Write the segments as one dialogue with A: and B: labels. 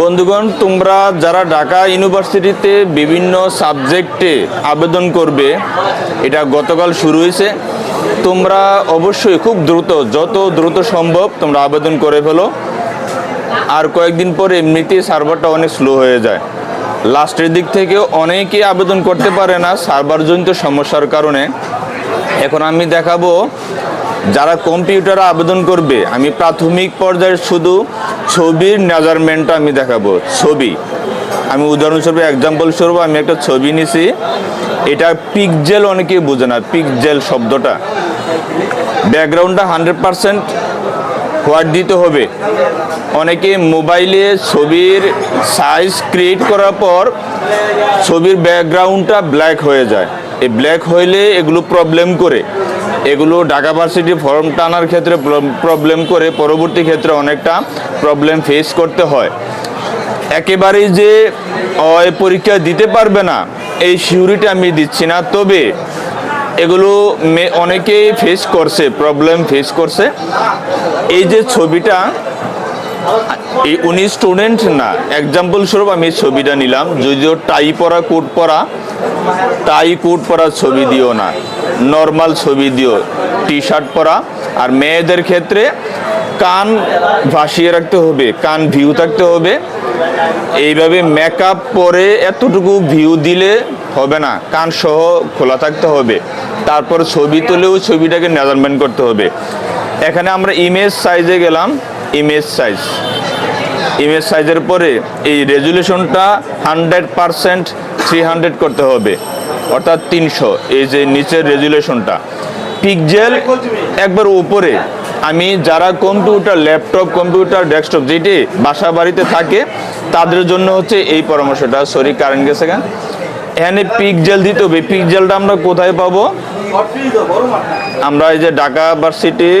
A: বন্ধুগণ, তোমরা যারা ঢাকা ইউনিভার্সিটিতে বিভিন্ন সাবজেক্টে আবেদন করবে, এটা গতকাল শুরু হয়েছে, তোমরা অবশ্যই খুব দ্রুত, যত দ্রুত সম্ভব তোমরা আবেদন করে ফেলো। আর কয়েকদিন পরে এমনিতেই সার্ভারটা অনেক স্লো হয়ে যায়। লাস্টের দিক থেকে অনেকেই আবেদন করতে পারে না, সার্ভারজনিত সমস্যার কারণে। এখন আমি দেখাবো যারা কম্পিউটারে আবেদন করবে, আমি প্রাথমিক পর্যায়ে শুধু ছবির মেজারমেন্টটা আমি দেখাবো। ছবি। আমি উদাহরণস্বরূপ এক্সাম্পল স্বরূপ আমি একটা ছবি নিছি। এটা পিকজেল অনেকেই বোঝে না পিকজেল শব্দটা। ব্যাকগ্রাউন্ডটা হান্ড্রেড পারসেন্ট হোয়াইট দিতে হবে। অনেকে মোবাইলে ছবির সাইজ ক্রিয়েট করার পর ছবির ব্যাকগ্রাউন্ডটা ব্ল্যাক হয়ে যায়। এই ব্ল্যাক হইলে এগুলো প্রবলেম করে। এগুলো ঢাকা ভার্সিটি ফর্ম টানার ক্ষেত্রে প্রবলেম করে, পরবর্তী ক্ষেত্রে অনেকটা প্রবলেম ফেস করতে হয়। একেবারেই যে পরীক্ষা দিতে পারবে না, এই সিউরিটি আমি দিচ্ছি না। তবে এগুলো অনেকেই ফেস করছে প্রবলেম ফেস করছে। এই যে ছবিটা এই উনি স্টুডেন্ট না। এক্সাম্পল স্বরূপ আমি ছবিটা নিলাম। যদিও টাই পরা, কোট পরা, টাই, কোট পরা ছবি দিও না। নর্মাল ছবি দিও। টি শার্ট পরা। আর মেয়েদের ক্ষেত্রে কান ভাসিয়ে রাখতে হবে, কান ভিউ থাকতে হবে। এইভাবে মেকআপ পরে এতটুকু ভিউ দিলে হবে না। কান সহ খোলা থাকতে হবে। তারপর ছবি তুলেও ছবিটাকে মেজারমেন্ট করতে হবে। এখানে আমরা ইমেজ সাইজে গেলাম। ইমেজ সাইজ ইমেজ সাইজের পরে এই রেজুলেশনটা হান্ড্রেড পারসেন্ট থ্রি হান্ড্রেড করতে হবে অর্থাৎ তিনশো এই যে নিচের রেজুলেশনটা। পিকজেল একবার উপরে আমি যারা কম্পিউটার ল্যাপটপ কম্পিউটার ডেস্কটপ যেটি বাসা বাড়িতে থাকে তাদের জন্য হচ্ছে এই পরামর্শটা। সরি কারেন্ট গেছে কেন? এখানে পিকজেল দিতে হবে। পিকজেলটা আমরা কোথায় পাবো? আমরা এই যে ঢাকা ভার্সিটি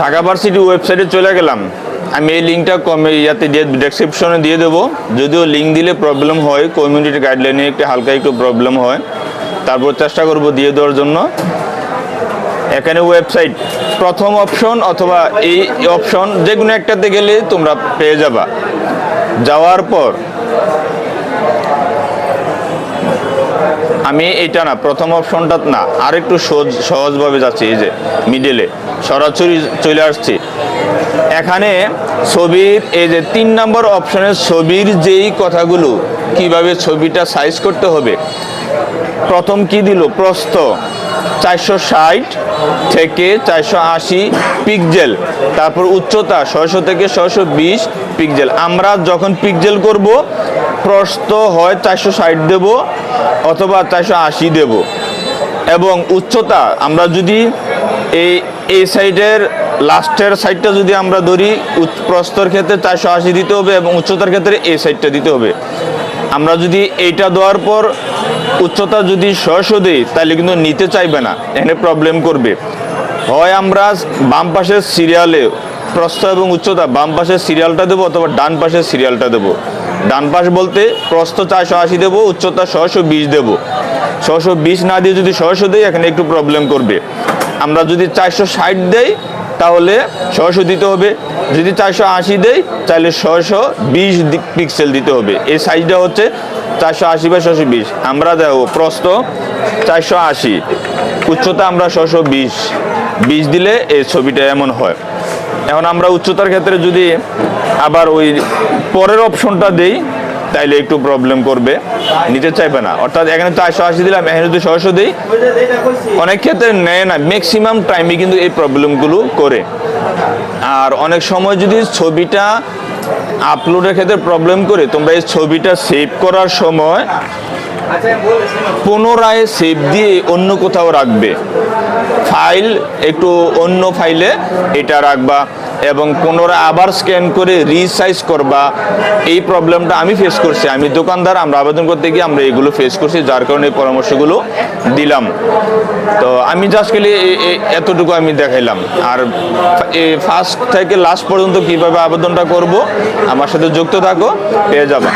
A: ঢাকা ভার্সিটি ওয়েবসাইটে চলে গেলাম। আমি এই লিঙ্কটা কমে ইয়াতে দিয়ে ডেসক্রিপশনে দিয়ে দেবো। যদিও লিঙ্ক দিলে প্রবলেম হয় কমিউনিটি গাইডলাইনে একটু হালকা একটু প্রবলেম হয়। তারপর চেষ্টা করব দিয়ে দেওয়ার জন্য। এখানে ওয়েবসাইট প্রথম অপশন অথবা এই অপশন যে কোনো একটাতে গেলে তোমরা পেয়ে যাবা। যাওয়ার পর, আমি এটা না, প্রথম অপশনটা না, আরেকটু সহজ, সহজভাবে যাচ্ছি, এই যে মিডলে সরাসরি চলে আসছি। এখানে ছবির, এই যে তিন নম্বর অপশনের ছবির যেই কথাগুলো, কীভাবে ছবিটা সাইজ করতে হবে, প্রথম কি দিল? প্রস্থ। চারশো ষাট থেকে চারশো আশি পিকজেল তারপর উচ্চতা ছয়শো থেকে ছয়শো বিশ পিকজেল আমরা যখন পিকজেল করব, প্রস্থ হয় চারশো ষাট দেব অথবা চারশো আশি দেব। এবং উচ্চতা, আমরা যদি এই এই সাইডের লাস্টের সাইডটা যদি আমরা ধরি প্রস্থর ক্ষেত্রে চারশো আশি দিতে হবে এবং উচ্চতার ক্ষেত্রে এই সাইডটা দিতে হবে। আমরা যদি এইটা দেওয়ার পর উচ্চতা যদি ছয়শো দিই তাহলে কিন্তু নিতে চাইবে না। এখানে প্রবলেম করবে। হয় আমরা বাম পাশের সিরিয়ালে প্রস্থ এবং উচ্চতা, বাম পাশের সিরিয়ালটা দেবো অথবা ডান পাশের সিরিয়ালটা দেবো। ডান পাশ বলতে প্রস্থ চারশো আশি দেবো, উচ্চতা ছয়শো বিশ দেবো। ছশো বিশ না দিয়ে যদি ছয়শো দিই, এখানে একটু প্রবলেম করবে। আমরা যদি চারশো ষাট দেই, তাহলে ছয়শো দিতে হবে। যদি চারশো আশি দেই তাহলে ছয়শো বিশ পিক্সেল দিতে হবে। এই সাইজটা হচ্ছে চারশো আশি বা ছশো বিশ। আমরা দেখো প্রস্ত চারশো আশি। উচ্চতা আমরা ছশো বিশ। বিশ দিলে এই ছবিটা এমন হয়। এখন আমরা উচ্চতার ক্ষেত্রে যদি আবার ওই পরের অপশনটা দেই, তাইলে একটু প্রবলেম করবে। নিতে চাইবে না। অর্থাৎ এখানে চারশো আশি দিলাম, এখানে যদি ছয়শো দিই, অনেক ক্ষেত্রে নেয় না। ম্যাক্সিমাম টাইমে কিন্তু এই প্রবলেমগুলো করে। আর অনেক সময় যদি ছবিটা আপলোডের ক্ষেত্রে প্রবলেম করে, তোমরা এই ছবিটা সেভ করার সময় পুনরায় সেভ দিয়ে অন্য কোথাও রাখবে। ফাইল একটু অন্য ফাইলে এটা রাখবা। এবং পুনরায় আবার স্ক্যান করে রিসাইজ করবা, এই প্রবলেমটা আমি ফেস করছি। আমি দোকানদার, আমরা আবেদন করতে গিয়ে আমরা এগুলো ফেস করছি, যার কারণে এই পরামর্শগুলো দিলাম। তো আমি জাস্ট খালি এতটুকু আমি দেখাইলাম। আর ফার্স্ট থেকে লাস্ট পর্যন্ত কীভাবে আবেদনটা করব, আমার সাথে যুক্ত থাকো, পেয়ে যাবা।